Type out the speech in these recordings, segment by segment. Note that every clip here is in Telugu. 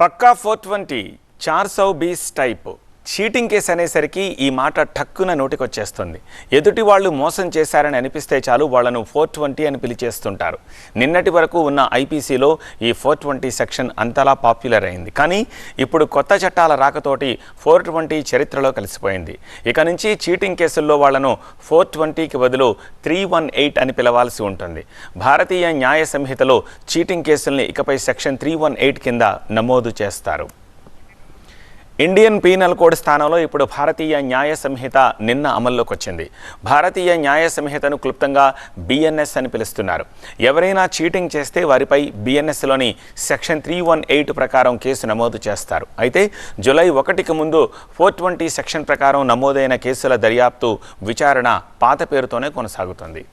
పక్కా ఫోర్ ట్వంటీ చార్సౌ బీస్ టైప్. చీటింగ్ కేసు అనేసరికి ఈ మాట టక్కున నోటికొచ్చేస్తుంది. ఎదుటి వాళ్ళు మోసం చేశారని అనిపిస్తే చాలు వాళ్ళను ఫోర్ ట్వంటీ అని పిలిచేస్తుంటారు. నిన్నటి వరకు ఉన్న ఐపీసీలో ఈ ఫోర్ ట్వంటీ సెక్షన్ అంతలా పాపులర్ అయింది. కానీ ఇప్పుడు కొత్త చట్టాల రాకతోటి ఫోర్ ట్వంటీ చరిత్రలో కలిసిపోయింది. ఇక నుంచి చీటింగ్ కేసుల్లో వాళ్ళను ఫోర్ ట్వంటీకి బదులు త్రీ వన్ ఎయిట్ అని పిలవాల్సి ఉంటుంది. భారతీయ న్యాయ సంహితలో చీటింగ్ కేసుల్ని ఇకపై సెక్షన్ త్రీ వన్ ఎయిట్ కింద నమోదు చేస్తారు. ఇండియన్ పీనల్ కోడ్ స్థానంలో ఇప్పుడు భారతీయ న్యాయ సంహిత నిన్న అమల్లోకి వచ్చింది భారతీయ న్యాయ సంహితను క్లుప్తంగా బిఎన్ఎస్ అని పిలుస్తున్నారు. ఎవరైనా చీటింగ్ చేస్తే వారిపై బిఎన్ఎస్లోని సెక్షన్ త్రీ వన్ ఎయిట్ ప్రకారం కేసు నమోదు చేస్తారు. అయితే జులై ఒకటికి ముందు ఫోర్ ట్వంటీ సెక్షన్ ప్రకారం నమోదైన కేసుల దర్యాప్తు విచారణ పాత పేరుతోనే కొనసాగుతుంది.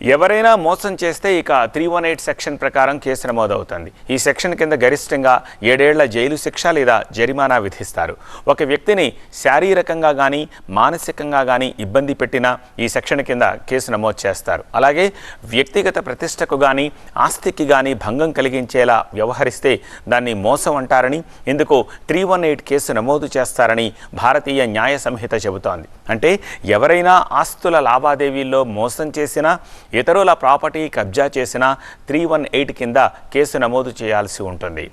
ఎవరైనా మోసం చేస్తే ఇక త్రీ వన్ ఎయిట్ సెక్షన్ ప్రకారం కేసు నమోదవుతుంది. ఈ సెక్షన్ కింద గరిష్టంగా ఏడేళ్ళ జైలు శిక్ష లేదా జరిమానా విధిస్తారు. ఒక వ్యక్తిని శారీరకంగా కానీ మానసికంగా కానీ ఇబ్బంది పెట్టినా ఈ సెక్షన్ కింద కేసు నమోదు చేస్తారు. అలాగే వ్యక్తిగత ప్రతిష్టకు కానీ ఆస్తికి కానీ భంగం కలిగించేలా వ్యవహరిస్తే దాన్ని మోసం అంటారని ఇందుకు త్రీ వన్ ఎయిట్ కేసు నమోదు చేస్తారని భారతీయ న్యాయ సంహిత చెబుతోంది. అంటే ఎవరైనా ఆస్తుల లావాదేవీల్లో మోసం చేసినా ఇతరుల ప్రాపర్టీ కబ్జా చేసిన త్రీ వన్ ఎయిట్ కింద కేసు నమోదు చేయాల్సి ఉంటుంది.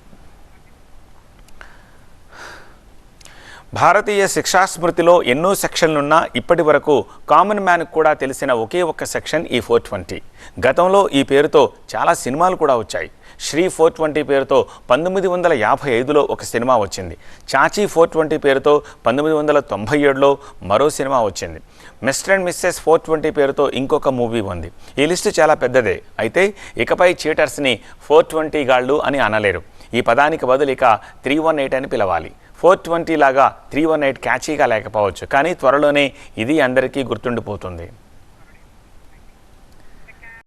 భారతీయ శిక్షాస్మృతిలో ఎన్నో సెక్షన్లున్నా ఇప్పటి వరకు కామన్ మ్యాన్కు కూడా తెలిసిన ఒకే ఒక్క సెక్షన్ ఈ ఫోర్ ట్వంటీ. గతంలో ఈ పేరుతో చాలా సినిమాలు కూడా వచ్చాయి. శ్రీ ఫోర్ ట్వంటీ పేరుతో పంతొమ్మిది వందల యాభై ఐదులో ఒక సినిమా వచ్చింది. చాచీ ఫోర్ ట్వంటీ పేరుతో పంతొమ్మిది వందల తొంభై ఏడులో మరో సినిమా వచ్చింది. Mr and Mrs four twenty పేరుతో ఇంకొక మూవీ ఉంది. ఈ లిస్టు చాలా పెద్దదే. అయితే ఇకపై చీటర్స్ని ఫోర్ ట్వంటీ గాళ్ళు అని అనలేరు. ఈ పదానికి బదులు ఇక త్రీ వన్ ఎయిట్ అని పిలవాలి. ఫోర్ ట్వంటీ లాగా త్రీ వన్ ఎయిట్ క్యాచీగా లేకపోవచ్చు. కానీ త్వరలోనే ఇది అందరికీ గుర్తుండిపోతుంది.